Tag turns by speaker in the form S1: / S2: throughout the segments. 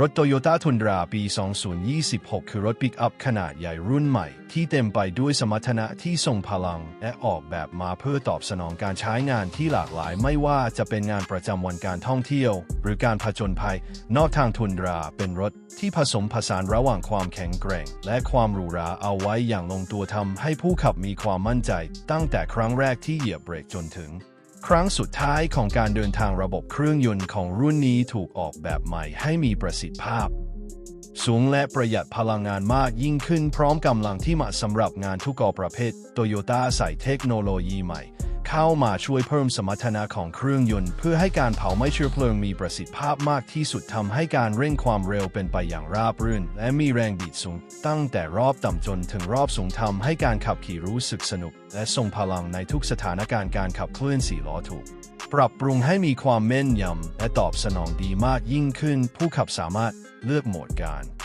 S1: รถ Toyota Tundra ปี 2026 คือรถปิกอัพขนาดใหญ่รุ่นใหม่ ที่เต็มไปด้วยสมรรถนะที่ทรงพลัง และออกแบบมาเพื่อตอบสนองการใช้งานที่หลากหลายไม่ว่าจะเป็นงานประจำวันการท่องเที่ยว หรือการผจญภัย นอกทาง Tundra เป็นรถที่ผสมผสานระหว่างความแข็งแกร่ง และความหรูหราเอาไว้อย่างลงตัวทำให้ผู้ขับมีความมั่นใจ ตั้งแต่ครั้งแรกที่เหยียบเบรกจนถึง ครั้งสุดท้ายของการเดินทางระบบเครื่องยนต์ของรุ่นนี้ถูกออกแบบใหม่ให้มีประสิทธิภาพ สูงและประหยัดพลังงานมากยิ่งขึ้นพร้อมกำลังที่เหมาะสำหรับงานทุกประเภทโตโยต้าใส่เทคโนโลยีใหม่ เข้ามาช่วยเพิ่มสมรรถนะของเครื่องยนต์ เพื่อให้การเผาไหม้เชื้อเพลิงมีประสิทธิภาพมากที่สุดทำให้การเร่งความเร็วเป็นไปอย่างราบรื่น และมีแรงบิดสูง ตั้งแต่รอบต่ำจนถึงรอบสูงทำให้การขับขี่รู้สึกสนุก และทรงพลังในทุกสถานการณ์การขับเคลื่อนสี่ล้อถูกปรับปรุงให้มีความแม่นยำและตอบสนองดีมากยิ่งขึ้น ผู้ขับสามารถเลือกโหมดการ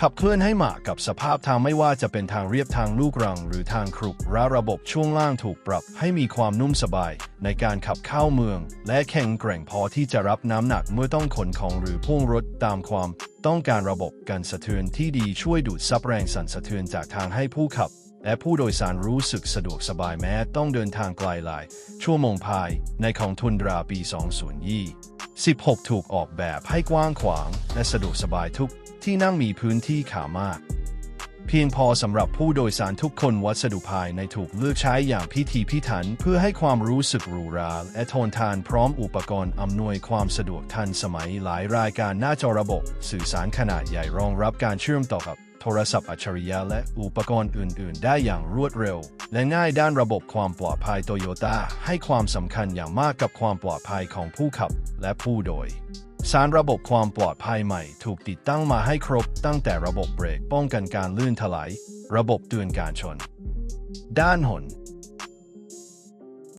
S1: ขับเคลื่อนให้เหมาะกับสภาพทางไม่ว่าจะเป็นทางเรียบทางลูกรัง หรือทางครุและระบบช่วงล่างถูกปรับ ให้มีความนุ่มสบาย ในการขับเข้าเมือง และแข็งแกร่งพอที่จะรับน้ำหนักเมื่อต้องขนของหรือพ่วงรถตามความ ต้องการระบบกันสะเทือนที่ดีช่วยดูดซับแรงสั่นสะเทือนจากทางให้ผู้ขับ และผู้โดยสารรู้สึกสะดวกสบายแม้ต้องเดินทางไกลหลายชั่วโมงภายในของทุนดราปี 2020 16 ถูกออกแบบให้กว้างขวาง และสะดวกสบายทุกที่นั่งมีพื้นที่ขามาก เพียงพอสำหรับผู้โดยสารทุกคนวัสดุภายในถูกเลือกใช้อย่างพิถีพิถัน เพื่อให้ความรู้สึกหรูหราและทนทานพร้อมอุปกรณ์อำนวยความสะดวกทันสมัยหลายรายการหน้าจอระบบ สื่อสารขนาดใหญ่รองรับการเชื่อมต่อกับ ทรศัพท์อัจฉริยะและอุปกรณ์อื่น ๆ ได้อย่างรวดเร็ว และง่ายด้านระบบความปลอดภัยโตโยต้าให้ความสำคัญอย่างมากกับความปลอดภัยของผู้ขับและผู้โดยสารระบบความปลอดภัยใหม่ถูกติดตั้งมาให้ครบตั้งแต่ระบบเบรกป้องกันการลื่นถลายระบบเตือนการชน ด้านหน